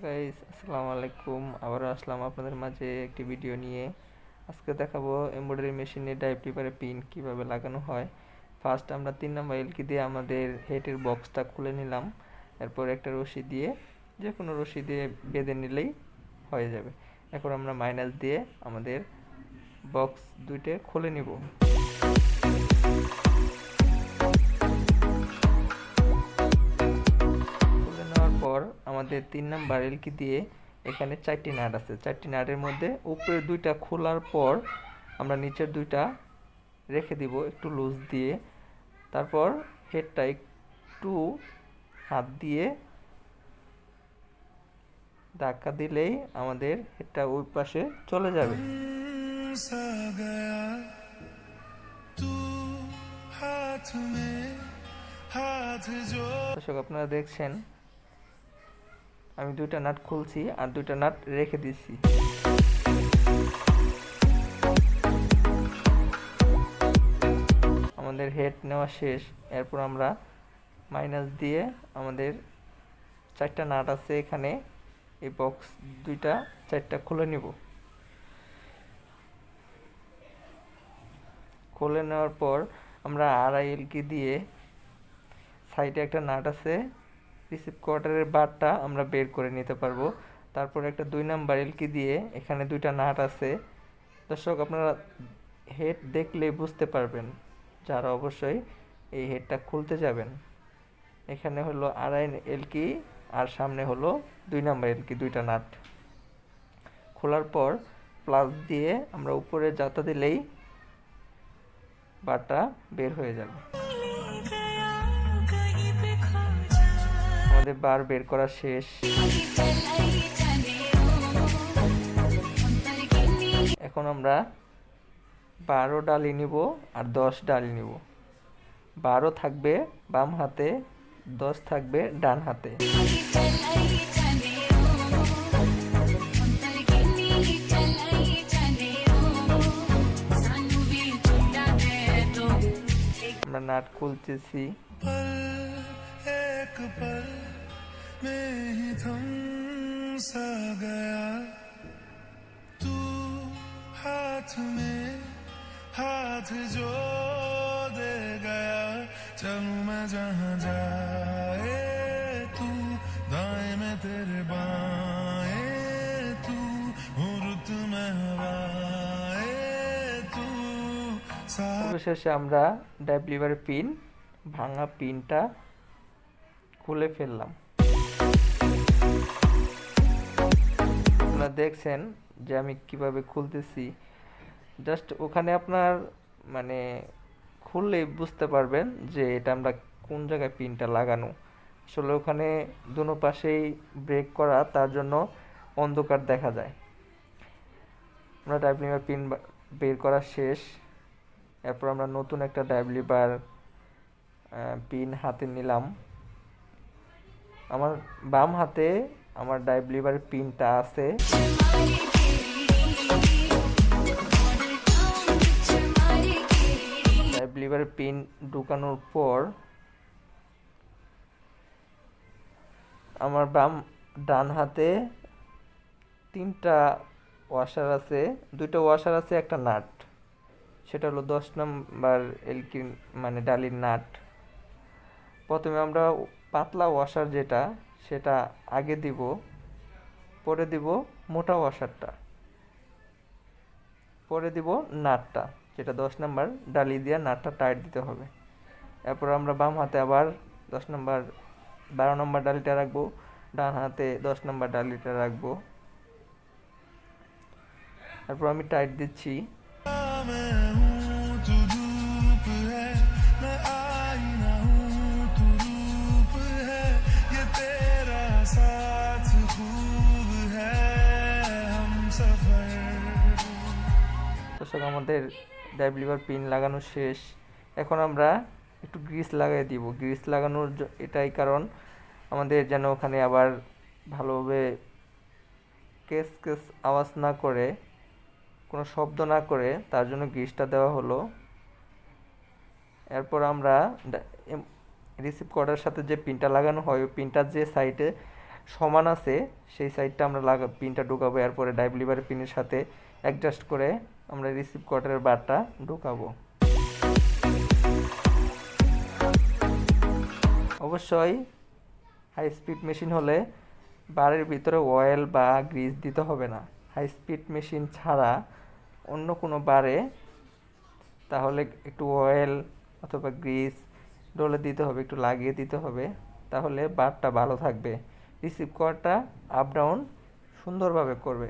Guys আসসালামু আলাইকুম। আবারও আসলাম আপনাদের মাঝে একটি ভিডিও নিয়ে। আজকে দেখাবো এমব্রয়ডারি মেশিনে ডাইভ টিপারে পিন কীভাবে লাগানো হয়। ফার্স্ট আমরা তিন নম্বর এলকি দিয়ে আমাদের হেডের বক্সটা খুলে নিলাম। এরপর একটা রশি দিয়ে যে কোনো রশি দিয়ে বেঁধে নিলেই হয়ে যাবে। এখন আমরা মাইনাস দিয়ে আমাদের বক্স দুইটা খুলে নিব। আমাদের তিন নাম্বার এলকি দিয়ে এখানে চারটি নাট আছে। চারটি নাটের মধ্যে উপরে দুইটা খোলার পর আমরা নিচের দুইটা রেখে দিব একটু লুজ দিয়ে। তারপর হেডটা একটু হাত দিয়ে ধাক্কা দিলেই আমাদের হেডটা ওই পাশে চলে যাবে। দর্শক, আপনারা দেখছেন আমি দুইটা নাট খুলছি আর দুইটা নাট রেখে দিচ্ছি আমাদের হেড নেওয়া শেষ। এরপর আমরা মাইনাস দিয়ে আমাদের চারটা নাট আছে এখানে। এই বক্স দুইটা, চারটা খুলে নিব। খুলে নেওয়ার পর আমরা আড়াই এলকি দিয়ে সাইডে একটা নাট আছে। রিসিভ কোয়ার্টারের বারটা আমরা বের করে নিতে পারব। তারপর একটা দুই নাম্বার এলকি দিয়ে এখানে দুইটা নাট আছে। দর্শক, আপনারা হেড দেখলে বুঝতে পারবেন যারা অবশ্যই এই হেডটা খুলতে যাবেন। এখানে হলো আড়াই এলকি আর সামনে হলো দুই নাম্বার এলকি, দুইটা নাট। খোলার পর প্লাস দিয়ে আমরা উপরে যাতা দিলেই বারটা বের হয়ে যাবে। আমাদের বার বের করা শেষ। এখন আমরা বারো ডালি নিব আর দশ ডালি নিব। বারো থাকবে বাম হাতে, দশ থাকবে ডান হাতে। আমরা নাট খুলতেছি। में ही थम सा गया तू हाथ में हाथ जो दे गया चलूं मैं जहां जाए तू दाएं में तेरे बाएं तू हूँ रुत में हवाए तू सा অবশেষে আমরা ডাইভ পিন ভাঙা পিনটা খুলে ফেললাম আপনারা দেখছেন যে আমি কীভাবে খুলতেছি। জাস্ট ওখানে আপনার মানে খুললে বুঝতে পারবেন যে এটা আমরা কোন জায়গায় পিনটা লাগানো। আসলে ওখানে দুনো পাশেই ব্রেক করা, তার জন্য অন্ধকার দেখা যায়। আমরা ডাইভ পিন বের করা শেষ। এরপর আমরা নতুন একটা ডাইভলিভার পিন হাতে নিলাম। আমার বাম হাতে আমার ডাইভলিভারের পিনটা আছে। ডাইভলিভারের পিন ঢুকানোর পর আমার বাম ডান হাতে তিনটা ওয়াশার আছে, দুইটা ওয়াশার আছে, একটা নাট। সেটা হলো দশ নম্বর এলকি মানে ডালির নাট। প্রথমে আমরা পাতলা ওয়াশার যেটা, সেটা আগে দিব, পরে দিব মোটা ওয়াশারটা পরে দিব নাটটা, যেটা দশ নম্বর ডালি দিয়ে নাটটা টাইট দিতে হবে। এরপর আমরা বাম হাতে আবার দশ নম্বর, বারো নম্বর ডালিটা রাখব, ডান হাতে দশ নম্বর ডালিটা রাখব। তারপর আমি টাইট দিচ্ছি। দর্শক আমাদের ডাইভলিভার পিন লাগানো শেষ। এখন আমরা একটু গ্রিস লাগাই দিব। গ্রিস লাগানোর এটাই কারণ আমাদের যেন ওখানে আবার ভালোভাবে কেস কেস আওয়াজ না করে, কোনো শব্দ না করে তার জন্য গ্রিসটা দেওয়া হলো। এরপর আমরা রিসিভ করার সাথে যে পিনটা লাগানো হয়, ওই পিনটার যে সাইডে সমান আছে, সেই সাইডটা আমরা লাগা, পিনটা ঢুকাবো। এরপরে ডাইভ লিভারের পিনের সাথে অ্যাডজাস্ট করে আমরা রিসিভ কোয়ার্টারের বারটা ঢুকাবো। অবশ্যই হাই স্পিড মেশিন হলে বারের ভিতরে অয়েল বা গ্রিজ দিতে হবে না। হাই স্পিড মেশিন ছাড়া অন্য কোনো বারে তাহলে একটু অয়েল অথবা গ্রিজ ডলে দিতে হবে, একটু লাগিয়ে দিতে হবে, তাহলে বারটা ভালো থাকবে। রিসিভ করাটা আপ ডাউন সুন্দরভাবে করবে।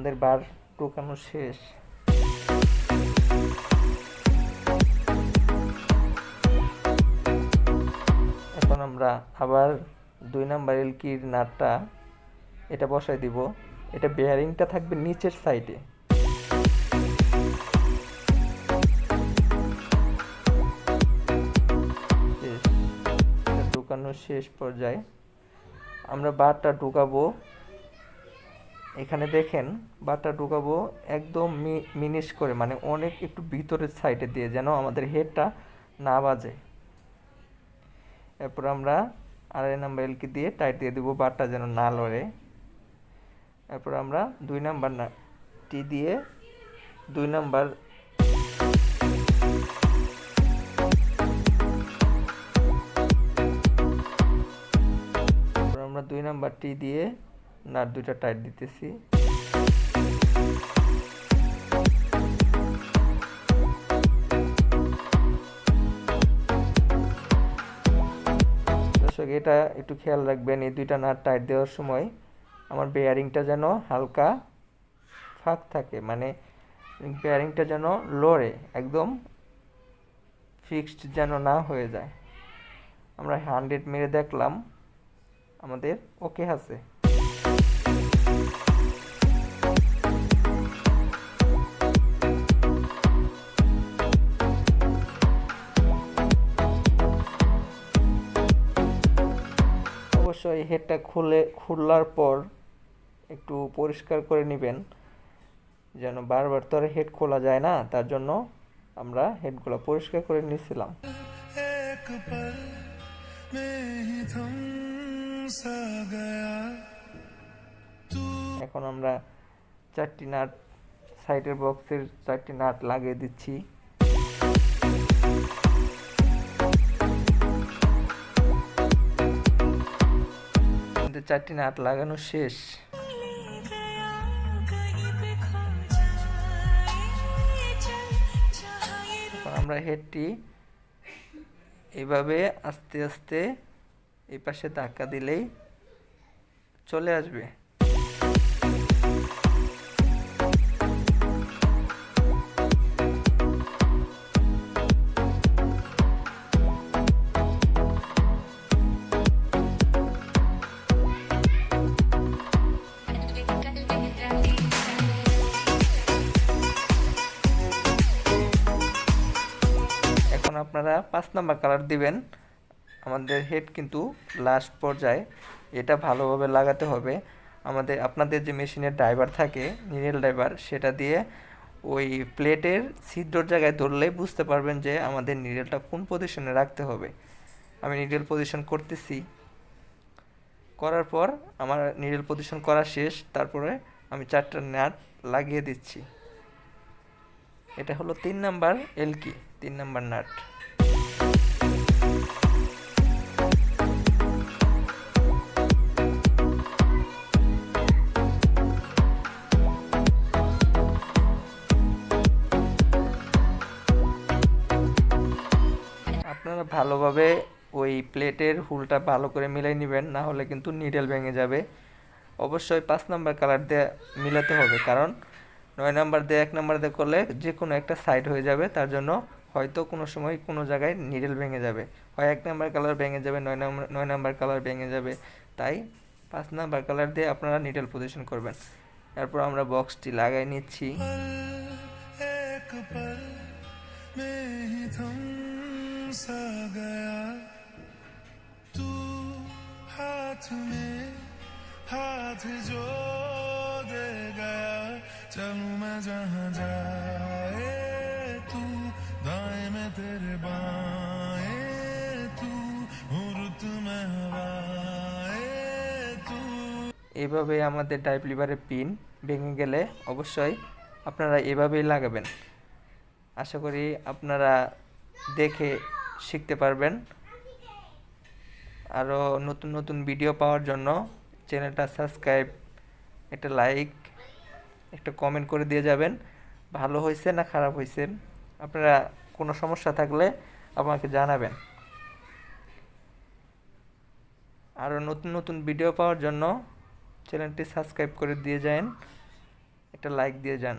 আমাদের বার ঢোকানো শেষ। এখন আমরা আবার দুই নাম্বার এলকির নাটটা এটা বসাই দিব। এটা বেয়ারিংটা থাকবে নিচের সাইডে ঢুকানোর শেষ পর্যায়ে। আমরা বারটা ঢুকাবো। এখানে দেখেন বারটা ঢুকাবো একদম মিনিশ করে মানে অনেক একটু ভিতরের সাইডে দিয়ে যেন আমাদের হেডটা না বাজে। এরপর আমরা আড়াই নাম্বার এলকি দিয়ে টাইট দিয়ে দেবো, বারটা যেন না লড়ে। এরপর আমরা দুই নাম্বার না টি দিয়ে দুই নাম্বার আমরা দুই নাম্বার টি দিয়ে নাট দুইটা টাইট দিতেছি। দর্শক, এটা একটু খেয়াল রাখবেন, এই দুইটা নাট টাইট দেওয়ার সময় আমার বেয়ারিংটা যেন হালকা ফাঁক থাকে মানে বেয়ারিংটা যেন লড়ে একদম ফিক্সড যেন না হয়ে যায়। আমরা হান্ড্রেড মেরে দেখলাম, আমাদের ওকে আছে। অবশ্যই হেডটা খুলে খুললার পর একটু পরিষ্কার করে নেবেন, যেন বারবার তো আর হেড খোলা যায় না, তার জন্য আমরা হেডগুলো পরিষ্কার করে নিয়েছিলাম এখন আমরা চারটি নাট, সাইডের বক্সের চারটি নাট লাগিয়ে দিচ্ছি। চারটি নাট লাগানো শেষ। আমরা হেডটি এভাবে আস্তে আস্তে এই পাশে ধাক্কা দিলেই চলে আসবে। আপনারা পাঁচ নাম্বার কালার দিবেন। আমাদের হেড কিন্তু লাস্ট পর্যায়ে। এটা ভালোভাবে লাগাতে হবে। আমাদের, আপনাদের যে মেশিনের ড্রাইভার থাকে নিরেল ড্রাইভার সেটা দিয়ে ওই প্লেটের ছিদ্রর জায়গায় ধরলেই বুঝতে পারবেন যে আমাদের নিডেলটা কোন পজিশনে রাখতে হবে। আমি নিডেল পজিশন করতেছি। করার পর আমার নিডেল পজিশন করা শেষ। তারপরে আমি চারটা নাট লাগিয়ে দিচ্ছি। এটা হলো তিন নাম্বার এলকি তিন নাম্বার নাট আপনারা ভালোভাবে ওই প্লেটের হুলটা ভালো করে মিলাই নেবেন, না হলে কিন্তু নিডেল ভেঙে যাবে। অবশ্যই পাঁচ নাম্বার কালার দিয়ে মিলাতে হবে, কারণ নয় নাম্বার দিয়ে, এক নাম্বার দিয়ে করলে যে কোনো একটা সাইড হয়ে যাবে, তার জন্য হয়তো কোনো সময় কোনো জায়গায় নিডেল ভেঙে যাবে। হয় এক নাম্বার কালার ভেঙে যাবে, নয় নাম্বার নয় নাম্বার কালার ভেঙে যাবে। তাই পাঁচ নাম্বার কালার দিয়ে আপনারা নিডেল পজিশন করবেন। এরপর আমরা বক্সটি লাগাই নিচ্ছি। सा गया तू हाथ में हाथ जो दे गया चलू मैं जहां जाए तू दाएं में तेरे तू में हवाए तू এভাবে আমাদের টাইপ লিভারের পিন ভেঙে গেলে অবশ্যই আপনারা এভাবেই লাগাবেন। আশা করি আপনারা দেখে শিখতে পারবেন। আরও নতুন নতুন ভিডিও পাওয়ার জন্য চ্যানেলটা সাবস্ক্রাইব একটা লাইক একটা কমেন্ট করে দিয়ে যাবেন। ভালো হয়েছে না খারাপ হয়েছে আপনারা কোনো সমস্যা থাকলে আমাকে জানাবেন। আরও নতুন নতুন ভিডিও পাওয়ার জন্য চ্যানেলটি সাবস্ক্রাইব করে দিয়ে যান, একটা লাইক দিয়ে যান।